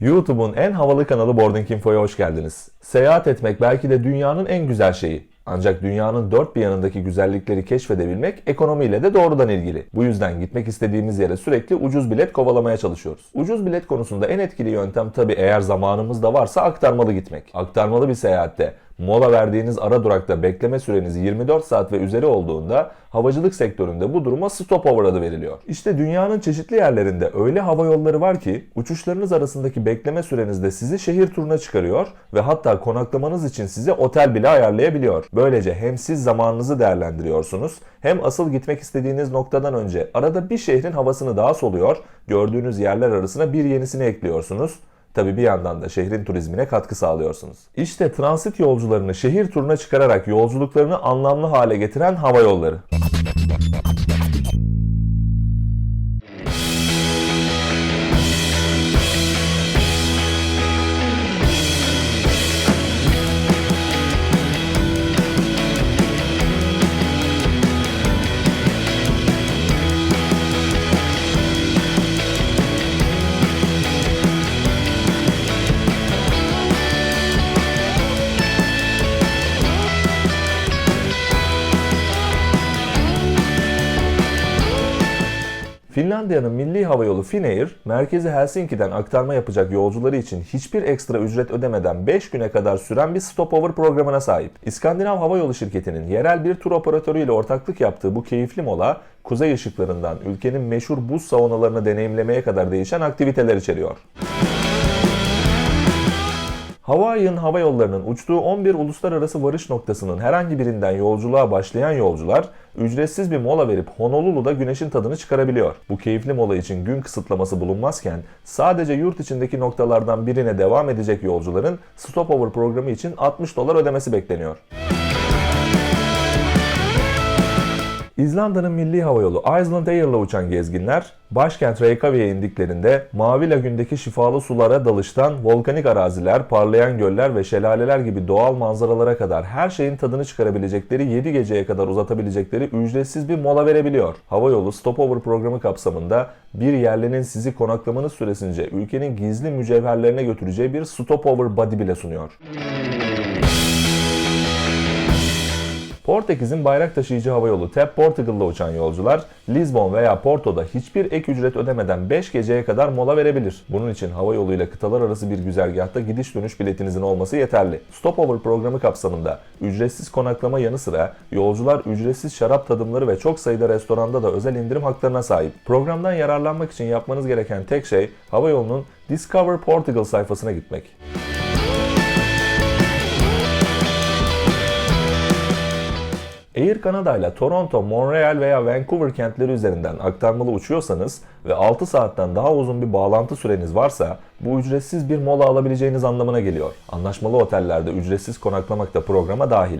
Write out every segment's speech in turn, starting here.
YouTube'un en havalı kanalı Boarding Info'ya hoş geldiniz. Seyahat etmek belki de dünyanın en güzel şeyi. Ancak dünyanın dört bir yanındaki güzellikleri keşfedebilmek ekonomiyle de doğrudan ilgili. Bu yüzden gitmek istediğimiz yere sürekli ucuz bilet kovalamaya çalışıyoruz. Ucuz bilet konusunda en etkili yöntem tabi eğer zamanımız da varsa aktarmalı gitmek. Aktarmalı bir seyahatte mola verdiğiniz ara durakta bekleme süreniz 24 saat ve üzeri olduğunda havacılık sektöründe bu duruma stopover adı veriliyor. İşte dünyanın çeşitli yerlerinde öyle hava yolları var ki uçuşlarınız arasındaki bekleme sürenizde sizi şehir turuna çıkarıyor ve hatta konaklamanız için size otel bile ayarlayabiliyor. Böylece hem siz zamanınızı değerlendiriyorsunuz hem asıl gitmek istediğiniz noktadan önce arada bir şehrin havasını daha soluyor, gördüğünüz yerler arasına bir yenisini ekliyorsunuz. Tabi bir yandan da şehrin turizmine katkı sağlıyorsunuz. İşte transit yolcularını şehir turuna çıkararak yolculuklarını anlamlı hale getiren hava yolları. Finlandiya'nın milli havayolu Finnair, merkezi Helsinki'den aktarma yapacak yolcuları için hiçbir ekstra ücret ödemeden 5 güne kadar süren bir stopover programına sahip. İskandinav Havayolu şirketinin yerel bir tur operatörüyle ortaklık yaptığı bu keyifli mola, kuzey ışıklarından ülkenin meşhur buz saunalarını deneyimlemeye kadar değişen aktiviteler içeriyor. Hawaiian Hava Yolları'nın uçtuğu 11 uluslararası varış noktasının herhangi birinden yolculuğa başlayan yolcular ücretsiz bir mola verip Honolulu'da güneşin tadını çıkarabiliyor. Bu keyifli mola için gün kısıtlaması bulunmazken sadece yurt içindeki noktalardan birine devam edecek yolcuların stopover programı için 60 dolar ödemesi bekleniyor. İzlanda'nın milli havayolu Iceland Air'la uçan gezginler, başkent Reykjavik'e indiklerinde Mavi Lagün'deki şifalı sulara dalıştan volkanik araziler, parlayan göller ve şelaleler gibi doğal manzaralara kadar her şeyin tadını çıkarabilecekleri 7 geceye kadar uzatabilecekleri ücretsiz bir mola verebiliyor. Havayolu Stopover programı kapsamında bir yerlinin sizi konaklamanız süresince ülkenin gizli mücevherlerine götüreceği bir stopover body bile sunuyor. Portekiz'in bayrak taşıyıcı havayolu TAP Portugal'la uçan yolcular Lisbon veya Porto'da hiçbir ek ücret ödemeden 5 geceye kadar mola verebilir. Bunun için havayoluyla kıtalar arası bir güzergahta gidiş dönüş biletinizin olması yeterli. Stopover programı kapsamında ücretsiz konaklama yanı sıra yolcular ücretsiz şarap tadımları ve çok sayıda restoranda da özel indirim haklarına sahip. Programdan yararlanmak için yapmanız gereken tek şey havayolunun Discover Portugal sayfasına gitmek. Air Canada ile Toronto, Montreal veya Vancouver kentleri üzerinden aktarmalı uçuyorsanız ve 6 saatten daha uzun bir bağlantı süreniz varsa bu ücretsiz bir mola alabileceğiniz anlamına geliyor. Anlaşmalı otellerde ücretsiz konaklamak da programa dahil.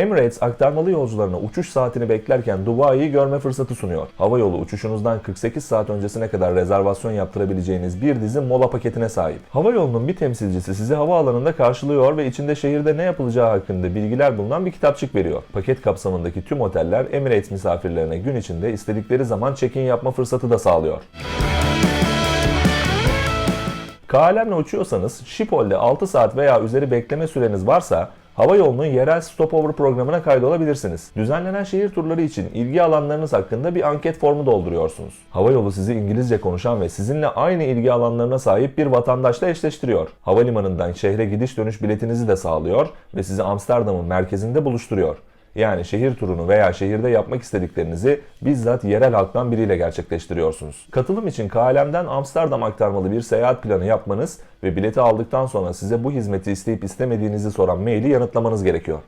Emirates aktarmalı yolcularına uçuş saatini beklerken Dubai'yi görme fırsatı sunuyor. Havayolu uçuşunuzdan 48 saat öncesine kadar rezervasyon yaptırabileceğiniz bir dizi mola paketine sahip. Havayolunun bir temsilcisi sizi havaalanında karşılıyor ve içinde şehirde ne yapılacağı hakkında bilgiler bulunan bir kitapçık veriyor. Paket kapsamındaki tüm oteller Emirates misafirlerine gün içinde istedikleri zaman check-in yapma fırsatı da sağlıyor. KLM'le uçuyorsanız Schiphol'de 6 saat veya üzeri bekleme süreniz varsa Hava yolunun yerel stopover programına kaydolabilirsiniz. Düzenlenen şehir turları için ilgi alanlarınız hakkında bir anket formu dolduruyorsunuz. Hava yolu sizi İngilizce konuşan ve sizinle aynı ilgi alanlarına sahip bir vatandaşla eşleştiriyor. Havalimanından şehre gidiş dönüş biletinizi de sağlıyor ve sizi Amsterdam'ın merkezinde buluşturuyor. Yani şehir turunu veya şehirde yapmak istediklerinizi bizzat yerel halktan biriyle gerçekleştiriyorsunuz. Katılım için KLM'den Amsterdam aktarmalı bir seyahat planı yapmanız ve bileti aldıktan sonra size bu hizmeti isteyip istemediğinizi soran maili yanıtlamanız gerekiyor.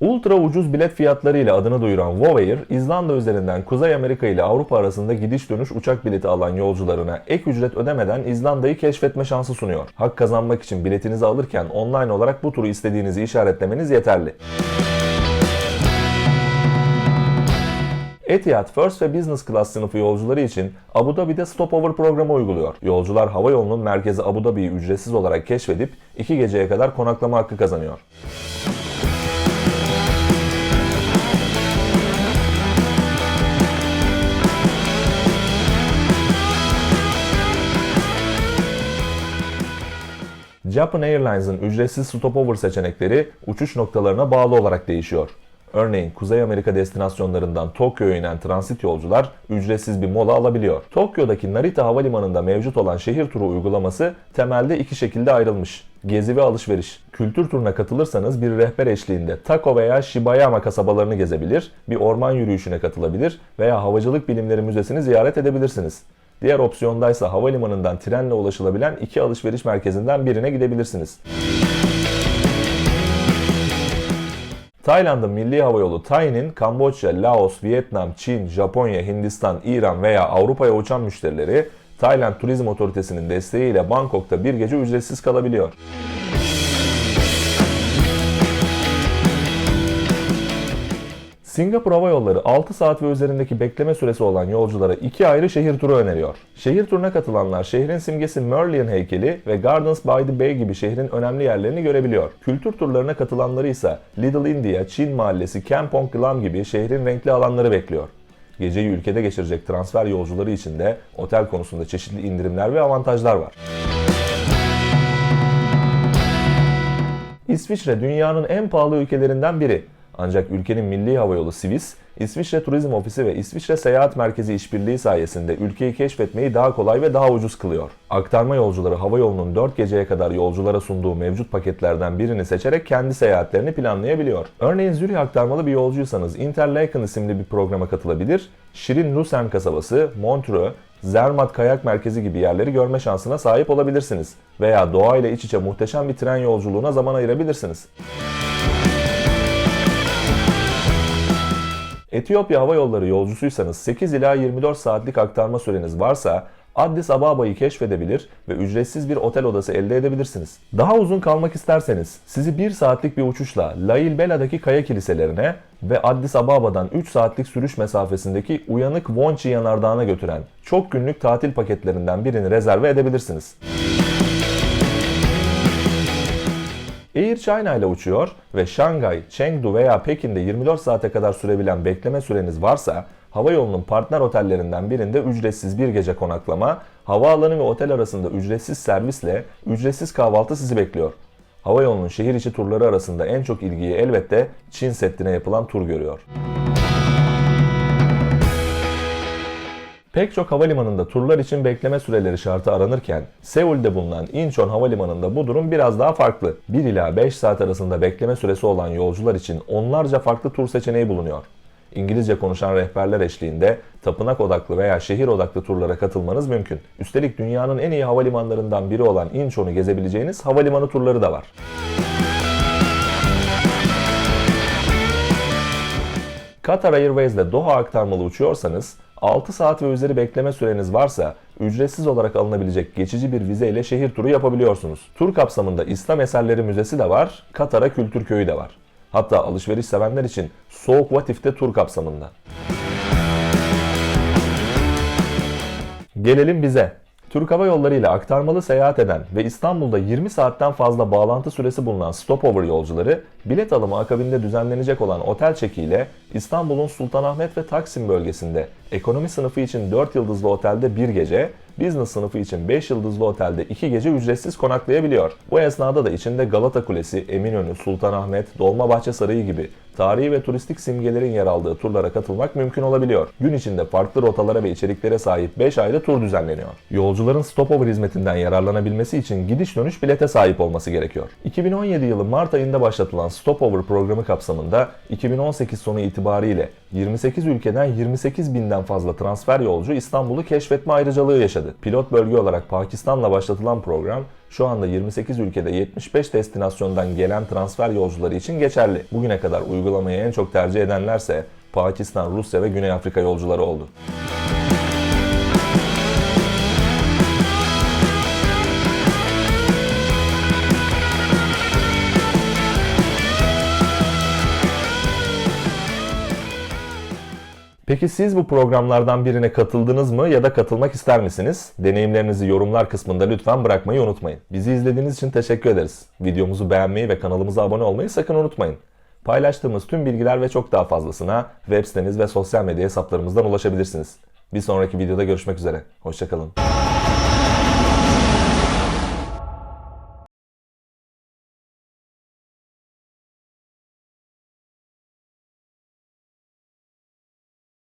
Ultra ucuz bilet fiyatları ile adını duyuran Vowair, İzlanda üzerinden Kuzey Amerika ile Avrupa arasında gidiş dönüş uçak bileti alan yolcularına ek ücret ödemeden İzlanda'yı keşfetme şansı sunuyor. Hak kazanmak için biletinizi alırken online olarak bu turu istediğinizi işaretlemeniz yeterli. Etihad First ve Business Class sınıfı yolcuları için Abu Dhabi'de stopover programı uyguluyor. Yolcular hava yolunun merkezi Abu Dhabi'yi ücretsiz olarak keşfedip 2 geceye kadar konaklama hakkı kazanıyor. Japan Airlines'ın ücretsiz stopover seçenekleri uçuş noktalarına bağlı olarak değişiyor. Örneğin Kuzey Amerika destinasyonlarından Tokyo'ya inen transit yolcular ücretsiz bir mola alabiliyor. Tokyo'daki Narita Havalimanı'nda mevcut olan şehir turu uygulaması temelde iki şekilde ayrılmış. Gezi ve alışveriş. Kültür turuna katılırsanız bir rehber eşliğinde Tako veya Shibayama kasabalarını gezebilir, bir orman yürüyüşüne katılabilir veya Havacılık Bilimleri Müzesi'ni ziyaret edebilirsiniz. Diğer opsiyondaysa havalimanından trenle ulaşılabilen iki alışveriş merkezinden birine gidebilirsiniz. Tayland'ın milli havayolu Thai'nin Kamboçya, Laos, Vietnam, Çin, Japonya, Hindistan, İran veya Avrupa'ya uçan müşterileri Tayland Turizm Otoritesi'nin desteğiyle Bangkok'ta bir gece ücretsiz kalabiliyor. Singapur Hava Yolları 6 saat ve üzerindeki bekleme süresi olan yolculara iki ayrı şehir turu öneriyor. Şehir turuna katılanlar şehrin simgesi Merlion heykeli ve Gardens by the Bay gibi şehrin önemli yerlerini görebiliyor. Kültür turlarına katılanları ise Little India, Çin Mahallesi, Kampong Glam gibi şehrin renkli alanları bekliyor. Geceyi ülkede geçirecek transfer yolcuları için de otel konusunda çeşitli indirimler ve avantajlar var. İsviçre dünyanın en pahalı ülkelerinden biri. Ancak ülkenin milli havayolu Swiss, İsviçre Turizm Ofisi ve İsviçre Seyahat Merkezi işbirliği sayesinde ülkeyi keşfetmeyi daha kolay ve daha ucuz kılıyor. Aktarma yolcuları havayolunun 4 geceye kadar yolculara sunduğu mevcut paketlerden birini seçerek kendi seyahatlerini planlayabiliyor. Örneğin Zürih aktarmalı bir yolcuysanız Interlaken isimli bir programa katılabilir, Şirin Lucerne kasabası, Montreux, Zermatt Kayak Merkezi gibi yerleri görme şansına sahip olabilirsiniz. Veya doğayla iç içe muhteşem bir tren yolculuğuna zaman ayırabilirsiniz. Etiyopya Hava Yolları yolcusuysanız 8 ila 24 saatlik aktarma süreniz varsa Addis Ababa'yı keşfedebilir ve ücretsiz bir otel odası elde edebilirsiniz. Daha uzun kalmak isterseniz sizi 1 saatlik bir uçuşla Lail Bela'daki kaya kiliselerine ve Addis Ababa'dan 3 saatlik sürüş mesafesindeki uyanık Wonchi yanardağına götüren çok günlük tatil paketlerinden birini rezerve edebilirsiniz. Air China ile uçuyor ve Şangay, Chengdu veya Pekin'de 24 saate kadar sürebilen bekleme süreniz varsa hava yolunun partner otellerinden birinde ücretsiz bir gece konaklama, havaalanı ve otel arasında ücretsiz servisle ücretsiz kahvaltı sizi bekliyor. Hava yolunun şehir içi turları arasında en çok ilgiyi elbette Çin Seddi'ne yapılan tur görüyor. Pek çok havalimanında turlar için bekleme süreleri şartı aranırken Seul'de bulunan Incheon Havalimanı'nda bu durum biraz daha farklı. 1 ila 5 saat arasında bekleme süresi olan yolcular için onlarca farklı tur seçeneği bulunuyor. İngilizce konuşan rehberler eşliğinde tapınak odaklı veya şehir odaklı turlara katılmanız mümkün. Üstelik dünyanın en iyi havalimanlarından biri olan Incheon'u gezebileceğiniz havalimanı turları da var. Qatar Airways ile Doha aktarmalı uçuyorsanız 6 saat ve üzeri bekleme süreniz varsa ücretsiz olarak alınabilecek geçici bir vize ile şehir turu yapabiliyorsunuz. Tur kapsamında İslam Eserleri Müzesi de var, Katara Kültür Köyü de var. Hatta alışveriş sevenler için Soğuk Vatif'te tur kapsamında. Gelelim bize. Türk Hava Yolları ile aktarmalı seyahat eden ve İstanbul'da 20 saatten fazla bağlantı süresi bulunan stopover yolcuları bilet alımı akabinde düzenlenecek olan otel çekiyle İstanbul'un Sultanahmet ve Taksim bölgesinde ekonomi sınıfı için 4 yıldızlı otelde bir gece, business sınıfı için 5 yıldızlı otelde 2 gece ücretsiz konaklayabiliyor. Bu esnada da içinde Galata Kulesi, Eminönü, Sultanahmet, Dolmabahçe Sarayı gibi tarihi ve turistik simgelerin yer aldığı turlara katılmak mümkün olabiliyor. Gün içinde farklı rotalara ve içeriklere sahip 5 ayda tur düzenleniyor. Yolcuların stopover hizmetinden yararlanabilmesi için gidiş dönüş bilete sahip olması gerekiyor. 2017 yılı Mart ayında başlatılan Stopover programı kapsamında 2018 sonu itibariyle 28 ülkeden 28 binden fazla transfer yolcu İstanbul'u keşfetme ayrıcalığı yaşadı. Pilot bölge olarak Pakistan'la başlatılan program şu anda 28 ülkede 75 destinasyondan gelen transfer yolcuları için geçerli. Bugüne kadar uygulamayı en çok tercih edenlerse Pakistan, Rusya ve Güney Afrika yolcuları oldu. Peki siz bu programlardan birine katıldınız mı ya da katılmak ister misiniz? Deneyimlerinizi yorumlar kısmında lütfen bırakmayı unutmayın. Bizi izlediğiniz için teşekkür ederiz. Videomuzu beğenmeyi ve kanalımıza abone olmayı sakın unutmayın. Paylaştığımız tüm bilgiler ve çok daha fazlasına web sitemiz ve sosyal medya hesaplarımızdan ulaşabilirsiniz. Bir sonraki videoda görüşmek üzere. Hoşçakalın.